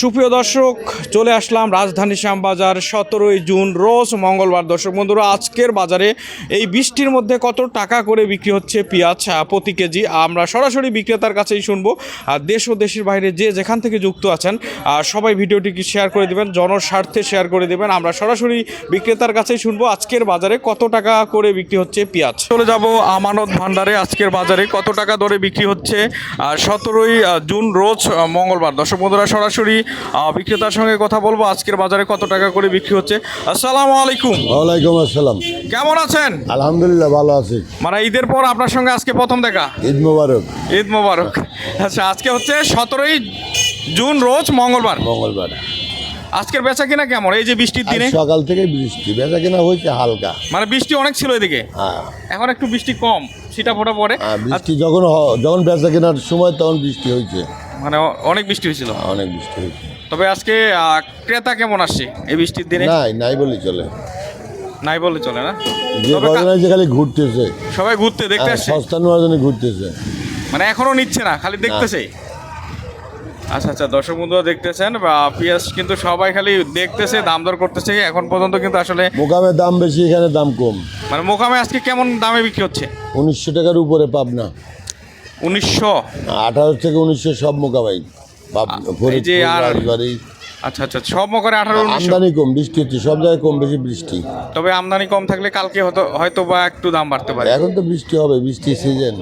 সুপ্রিয় দর্শক, চলে আসলাম রাজধানী শ্যামবাজার সতেরোই জুন, রোজ মঙ্গলবার। দর্শক বন্ধুরা, আজকের বাজারে এই বৃষ্টির মধ্যে কত টাকা করে বিক্রি হচ্ছে পেঁয়াজ প্রতি কেজি? আমরা সরাসরি বিক্রেতার কাছেই শুনব। আর দেশ ও দেশের বাইরে যে যেখান থেকে যুক্ত আছেন আর সবাই ভিডিওটিকে শেয়ার করে দেবেন, জনস্বার্থে শেয়ার করে দেবেন। আমরা সরাসরি বিক্রেতার কাছেই শুনব আজকের বাজারে কত টাকা করে বিক্রি হচ্ছে পেঁয়াজ। চলে যাব আমানত ভান্ডারে আজকের বাজারে কত টাকা দরে বিক্রি হচ্ছে আর সতেরোই জুন, রোজ মঙ্গলবার। দর্শক বন্ধুরা, সরাসরি আহ, বিক্রেতার সঙ্গে কথা বলব। আজকের বাজারে কত টাকা করে বিক্রি হচ্ছে? আসসালামু আলাইকুম। ওয়ালাইকুম আসসালাম। কেমন আছেন? আলহামদুলিল্লাহ ভালো আছি। মানে ঈদের পর আপনার সঙ্গে আজকে প্রথম দেখা? ঈদ মোবারক। ঈদ মোবারক। আচ্ছা আজকে হচ্ছে সতেরোই জুন রোজ মঙ্গলবার? মঙ্গলবার। আজকের বেচা কিনা কেমন? এই যে বৃষ্টির দিনে? সকাল থেকে বৃষ্টি। বেচা কিনা হয়েছে হালকা। মানে বৃষ্টি অনেক ছিল এদিকে? হ্যাঁ। এখন একটু বৃষ্টি কম সেটা ফোটা পড়ে আর বৃষ্টি যখন যখন বেচা কেনার সময় তখন বৃষ্টি হয়েছে। মানে অনেক বৃষ্টি হয়েছিল। অনেক বৃষ্টি হয়েছে। তবে আজকে আহ, ক্রেতা কেমন আসছে এই বৃষ্টির দিনে? নাই নাই বলে চলে। নাই বলে চলে না? যে তবে কজন কা- আছে খালি ঘুরতেছে। সবাই ঘুরতে দেখতে হ্যাঁ, আসছে। সস্তা নেওয়ার জন্য ঘুরতেছে। মানে এখনও নিচ্ছে না খালি দেখতেছে? আচ্ছা আচ্ছা দর্শক বন্ধুরা দেখতেছেন বা পেঁয়াজ কিন্তু সবাই খালি দেখতেছে দাম দর করতেছে এখন পর্যন্ত কিন্তু আসলে মোকামের দাম বেশি এখানে দাম কম। মানে মোকামে আজকে কেমন দামে বিক্রি হচ্ছে? উনিশশো টাকার উপরে পাবনা। উনিশশো আঠারো থেকে উনিশশো সব যে আর- আচ্ছা আচ্ছা সব মকরে আঠারো আমদানি কম বৃষ্টি হচ্ছে সব জায়গায় কম বেশি বৃষ্টি। তবে আমদানি কম থাকলে কালকে হয়তো হয়তো বা একটু দাম বাড়তে পারে। এখন তো বৃষ্টি হবে বৃষ্টির সিজন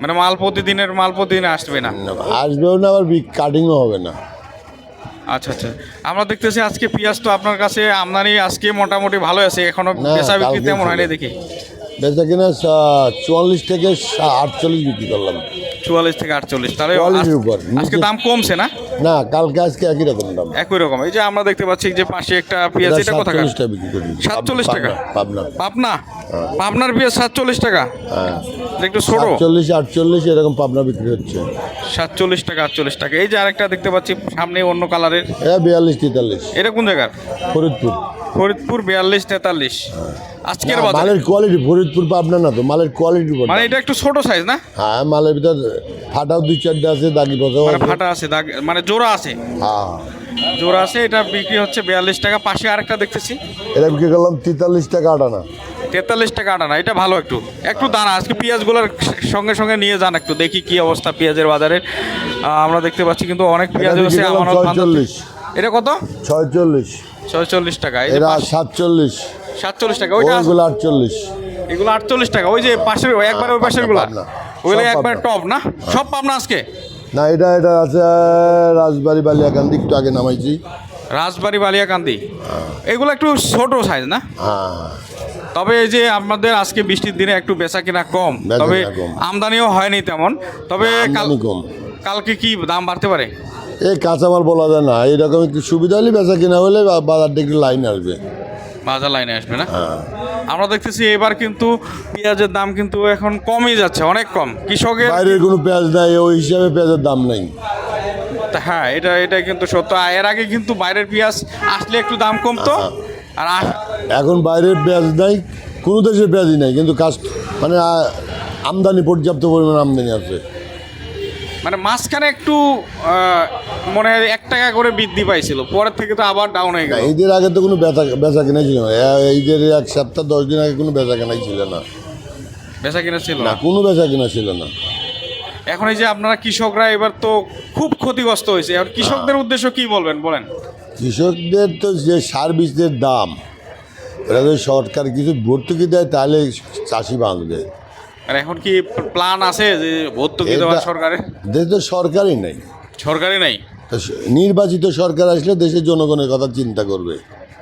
মানে মাল প্রতিদিনের মাল প্রতিদিন আসবে না। আসবেও না আবার কাটিংও হবে না। আচ্ছা আচ্ছা আমরা দেখতেছি আজকে পেঁয়াজ তো আপনার কাছে আমদানি আজকে মোটামুটি ভালো আছে এখনও বেচা বিক্রি তেমন হয়নি দেখি। বেচা কিনা চুয়াল্লিশ থেকে আটচল্লিশ বিক্রি করলাম। চুয়াল্লিশ থেকে আটচল্লিশ। তাহলে আজ- উপর। আজকে দাম কমছে না? না কালকে আজকে একই রকম দাম। একই রকম। এই যে আমরা দেখতে পাচ্ছি যে পাশে একটা পেঁয়াজ এটা টাকা বিক্রি করি সাতচল্লিশ টাকা। পাবনা। পাবনা। পাবনার পেঁয়াজ সাতচল্লিশ টাকা? হ্যাঁ। একটু ছোট। সাতচল্লিশ আটচল্লিশ এরকম পাবনা বিক্রি হচ্ছে। সাতচল্লিশ টাকা আটচল্লিশ টাকা। এই যে আরেকটা দেখতে পাচ্ছি সামনে অন্য কালারের। এটা বিয়াল্লিশ তেতাল্লিশ। এটা কোন জায়গার? ফরিদপুর। ফরিদপুর বিয়াল্লিশ তেতাল্লিশ। আজকের বাজারে। মালের কোয়ালিটি ফরিদপুর পাবনা না তো মালের কোয়ালিটির উপর মানে এটা একটু ছোট সাইজ না? হ্যাঁ মালের ভিতর ফাটাও দুই চারটে আছে দাগি বসাও মানে ফাটা আছে দাগ মানে জোড়া আছে। হ্যাঁ। জোড়া আছে এটা বিক্রি হচ্ছে বিয়াল্লিশ টাকা। পাশে আরেকটা দেখতেছি। এটা বিক্রি করলাম তেতাল্লিশ টাকা আটানা। তেতাল্লিশ টাকা আটা না এটা ভালো একটু। একটু দানা আজকে পেঁয়াজগুলোর সঙ্গে সঙ্গে নিয়ে যান একটু দেখি কি অবস্থা পেঁয়াজের বাজারে। আমরা দেখতে পাচ্ছি কিন্তু অনেক পেঁয়াজ করলাম আমানত এটা কত? ছয়চল্লিশ। ছয়চল্লিশ টাকা এরা সাতচল্লিশ। সাতচল্লিশ টাকা ওইটা ওইগুলো আটচল্লিশ। এগুলো আটচল্লিশ টাকা ওই যে পাশের ওই একবার ওই পাশেরগুলা। ওইগুলো একবার টপ না? সব পাবনা আজকে? না এটা এটা আছে রাজবাড়ি বালিয়াকান্দি একটু আগে নামাইছি। রাজবাড়ি বালিয়াকান্দি। এগুলো একটু ছোট সাইজ না? হ্যাঁ। তবে এই যে আপনাদের আজকে বৃষ্টির দিনে একটু বেচা কিনা কম তবে আমদানিও হয়নি তেমন। তবে কাল কালকে কি দাম বাড়তে পারে? এই কাঁচামাল বলা যায় না। এইরকম একটু সুবিধা হলে বেচা কিনা হলে বাজারটা একটু লাইন আসবে। বাজার লাইনে আসবে না? হ্যাঁ। আমরা দেখতেছি এবার কিন্তু পেঁয়াজের দাম কিন্তু এখন কমই যাচ্ছে অনেক কম। কৃষকের বাইরের কোনো পেঁয়াজ নাই ওই হিসাবে পেঁয়াজের দাম নেই। হ্যাঁ এটা এটা কিন্তু সত্য। এর আগে কিন্তু বাইরের পেঁয়াজ আসলে একটু দাম কমতো। আর এখন বাইরের পেঁয়াজ নাই কোনো দেশের পেঁয়াজই নাই। কিন্তু কাজ মানে আমদানি পর্যাপ্ত পরিমাণ আমদানি আছে। মানে মাঝখানে একটু মনে হয় এক টাকা করে বৃদ্ধি পাইছিল পরের থেকে তো আবার ডাউন হয়ে গেল। ঈদের আগে তো কোনো বেচা বেচা কেনাই ছিল না। ঈদের এক সপ্তাহ দশ দিন আগে কোনো বেচা কেনাই ছিল না। বেচা কেনা ছিল না? কোনো বেচা কেনা ছিল না। এখন এই যে আপনারা কৃষকরা এবার তো খুব ক্ষতিগ্রস্ত হয়েছে। আর কৃষকদের উদ্দেশ্য কি বলবেন বলেন? কৃষকদের তো যে সার বীজের দাম ওরা যদি সরকার কিছু ভর্তুকি দেয় তাহলে চাষি বাঁচবে। আর এখন কি প্ল্যান আছে যে ভর্তুকি দেওয়া এটা- সরকারের দেশ তো সরকারই নেই। সরকারি নাই? তো নির্বাচিত সরকার আসলে দেশের জনগণের কথা চিন্তা করবে।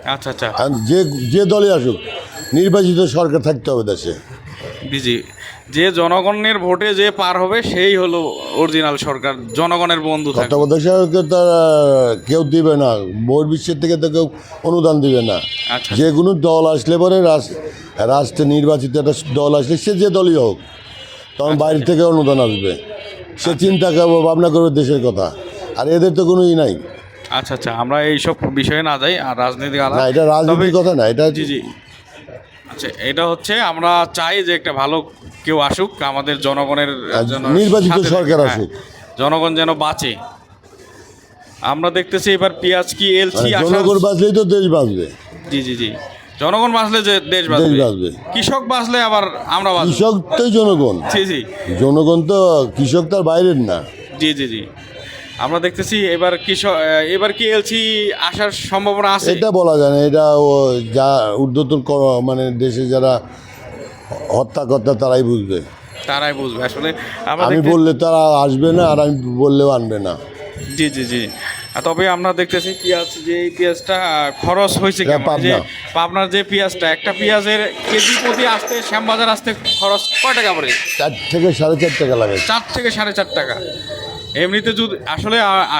আচ্ছা আচ্ছা। আর যে যে দলে আসুক নির্বাচিত সরকার থাকতে হবে দেশে। জি যে জনগণের ভোটে যে পার হবে সেই হলো অরিজিনাল সরকার জনগণের বন্ধু তত্ত্বাবধায়ক তো আর কেউ দিবে না। বহির্বিশ্বের থেকে তো কেউ অনুদান দিবে না। আচ্ছা। যে কোনো দল আসলে পরে রাষ্ট্রে নির্বাচিত একটা দল আসলে সে যে দলই হোক তখন বাইরে থেকে অনুদান আসবে। সে চিন্তা করব ভাবনা করবে দেশের কথা। আর এদের তো কোনো ই নাই। আচ্ছা আচ্ছা আমরা এইসব বিষয়ে না যাই আর রাজনীতি আলাদা না এটা রাজনীতির কথা না এটা জি জি। আচ্ছা এটা হচ্ছে আমরা চাই যে একটা ভালো কেউ আসুক আমাদের জনগণের জন্য নির্বাচিত সরকার আসুক। হ্যাঁ, জনগণ যেন বাঁচে। আমরা দেখতেছি এবার পেঁয়াজ কি এলসি জনগণ বাঁচলেই তো দেশ বাঁচবে। জি জি জি। জনগণ বাঁচলে যে দেশ বাঁচবে। বাঁচবে। কৃষক বাঁচলে আবার আমরা কৃষক তো জনগণ। জি জি। জনগণ তো কৃষক তার বাইরের না। জি জি জি। আমরা দেখতেছি এবার কৃষক এবার কি এলসি আসার সম্ভাবনা আছে? এটা বলা যায় না। এটা ও যা ঊর্ধ্বতন মানে দেশে যারা হত্যাকর্তা তারাই বুঝবে। তারাই বুঝবে। আসলে আমি বললে তারা আসবে না আর আমি বললেও আনবে না। জি জি জি। তবে আমরা দেখতেছি পেঁয়াজ যে এই পেঁয়াজটা খরচ হয়েছে কেমন? যে। পাবনার যে পেঁয়াজটা একটা পেঁয়াজের কেজি প্রতি আসতে শ্যামবাজার আসতে খরচ কয় টাকা পড়ে চার থেকে সাড়ে চার টাকা লাগে। চার থেকে সাড়ে চার টাকা। এমনিতে যদি আসলে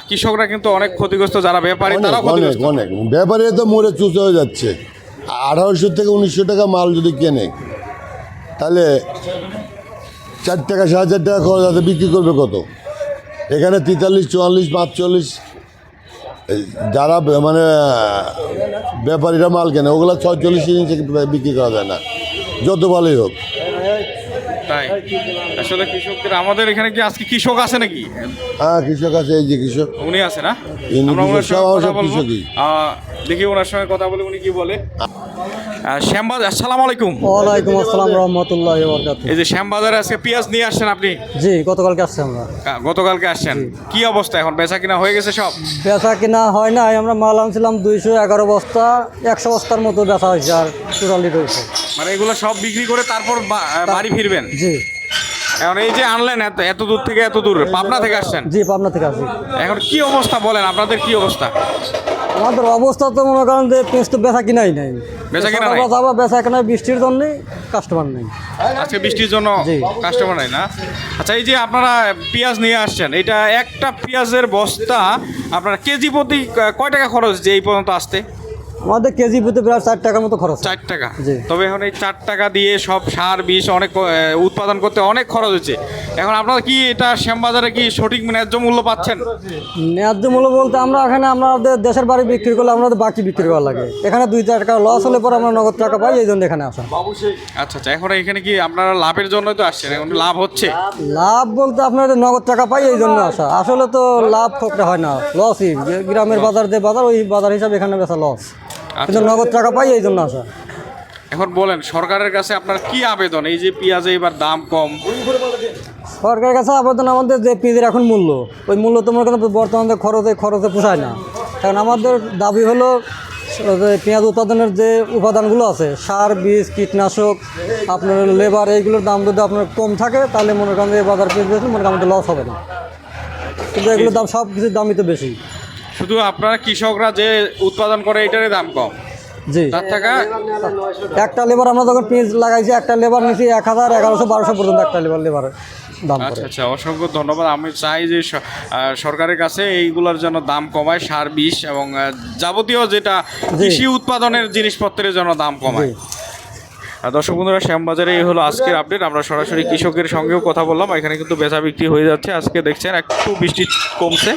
কৃষকরা কিন্তু অনেক ক্ষতিগ্রস্ত যারা ব্যাপারী অনেক অনেক অনেক। ব্যাপারে তো মরে চুষে হয়ে যাচ্ছে। আঠারোশো থেকে উনিশশো টাকা মাল যদি কেনে তাহলে চার টাকা সাড়ে চার টাকা খরচ আছে বিক্রি করবে কত? এখানে তেতাল্লিশ চুয়াল্লিশ পাঁচচল্লিশ যারা মানে ব্যাপারীরা মাল কেনে ওগুলো ছয়চল্লিশ ইঞ্চি বিক্রি করা যায় না। যত ভালোই হোক। তাই? আসলে কৃষকদের আমাদের এখানে কি আজকে কৃষক আছে নাকি? হ্যাঁ কৃষক আছে এই যে কৃষক। উনি আছে না? আমরা ওনার সঙ্গে কথা বলব। দেখি ওনার সঙ্গে কথা বলে উনি কি বলে। আহ, শ্যামবাজ আসসালামু আলাইকুম। ওয়ালাইকুম আসসালাম রহমতুল্লাহ এই যে শ্যামবাজারে আজকে পেঁয়াজ নিয়ে আসছেন আপনি? জি গতকালকে আসছি আমরা। গতকালকে আসছেন। কি অবস্থা এখন? বেচা কিনা হয়ে গেছে সব? বেচা কিনা হয় নাই আমরা মাল আনছিলাম দুইশো এগারো বস্তা একশো বস্তার মতো বেচা হয়েছে আর টোটালি রয়েছে। মানে এগুলো সব বিক্রি করে তারপর বাড়ি ফিরবেন? জি। এখন এই যে আনলেন এত এত দূর থেকে এত দূর পাবনা থেকে আসছেন? জি পাবনা থেকে আসি এখন কি অবস্থা বলেন আপনাদের কি অবস্থা? আমাদের অবস্থা তো মনে করেন যে পেঁচ তো বেচা কিনাই নাই। বেচা কিনা নাই? যাব বেচা কিনা বৃষ্টির জন্য কাস্টমার নেই। আজকে বৃষ্টির জন্য কাস্টমার নাই না? আচ্ছা এই যে আপনারা পেঁয়াজ নিয়ে আসছেন এটা একটা পেঁয়াজের বস্তা আপনার কেজি প্রতি কয় টাকা খরচ যে এই পর্যন্ত আসতে? আমাদের কেজি প্রতি প্রায় চার টাকার মতো খরচ। চার টাকা। তবে এখন এই চার টাকা দিয়ে সব সার বিষ অনেক উৎপাদন করতে অনেক খরচ হচ্ছে। এখন আপনারা কি এটা শ্যামবাজারে কি সঠিক ন্যায্য মূল্য পাচ্ছেন? ন্যায্য মূল্য বলতে আমরা এখানে আমাদের দেশের বাড়ি বিক্রি করলে আমাদের বাকি বিক্রি করা লাগে। এখানে দুই চার টাকা লস হলে পরে আমরা নগদ টাকা পাই এই জন্য এখানে আসা। আচ্ছা আচ্ছা এখন এখানে কি আপনারা লাভের জন্য তো আসছেন? এখন লাভ হচ্ছে? লাভ বলতে আপনাদের নগদ টাকা পাই এই জন্য আসা। আসলে তো লাভ ঠকতে হয় না লসই গ্রামের বাজার যে বাজার ওই বাজার হিসাবে এখানে বেচা লস কিন্তু নগদ টাকা পাই এই জন্য আসা। এখন বলেন সরকারের কাছে আপনার কি আবেদন? এই যে পেঁয়াজে এবার দাম কম। সরকারের কাছে আবেদন আমাদের যে পেঁয়াজের এখন মূল্য ওই মূল্য তো তোমার কিন্তু বর্তমানে খরচে খরচে পোষায় না। কারণ আমাদের দাবি হলো পেঁয়াজ উৎপাদনের যে উপাদানগুলো আছে সার বীজ কীটনাশক আপনার লেবার এইগুলোর দাম যদি আপনার কম থাকে তাহলে মনে করেন যে এই বাজার পেঁয়াজ বেশি মনে করেন আমাদের লস হবে না। কিন্তু এগুলোর দাম সব কিছুর দামই তো বেশি। শুধু আপনারা কৃষকরা যে উৎপাদন করে এটারই দাম কম। জি। তার টাকা একটা লেবার আমরা যখন পেঁয়াজ লাগাইছি একটা লেবার নিয়েছি এক হাজার এগারোশো বারোশো পর্যন্ত একটা লেবার লেবার দাম আচ্ছা আচ্ছা অসংখ্য ধন্যবাদ। আমি চাই যে সরকারের কাছে এইগুলোর জন্য দাম কমায় সার বিষ এবং যাবতীয় যেটা কৃষি উৎপাদনের জিনিসপত্রের জন্য দাম কমায়। দর্শক বন্ধুরা শ্যামবাজারে এই হলো আজকের আপডেট আমরা সরাসরি কৃষকের সঙ্গেও কথা বললাম। এখানে কিন্তু বেচা বিক্রি হয়ে যাচ্ছে। আজকে দেখছেন একটু বৃষ্টি কমছে।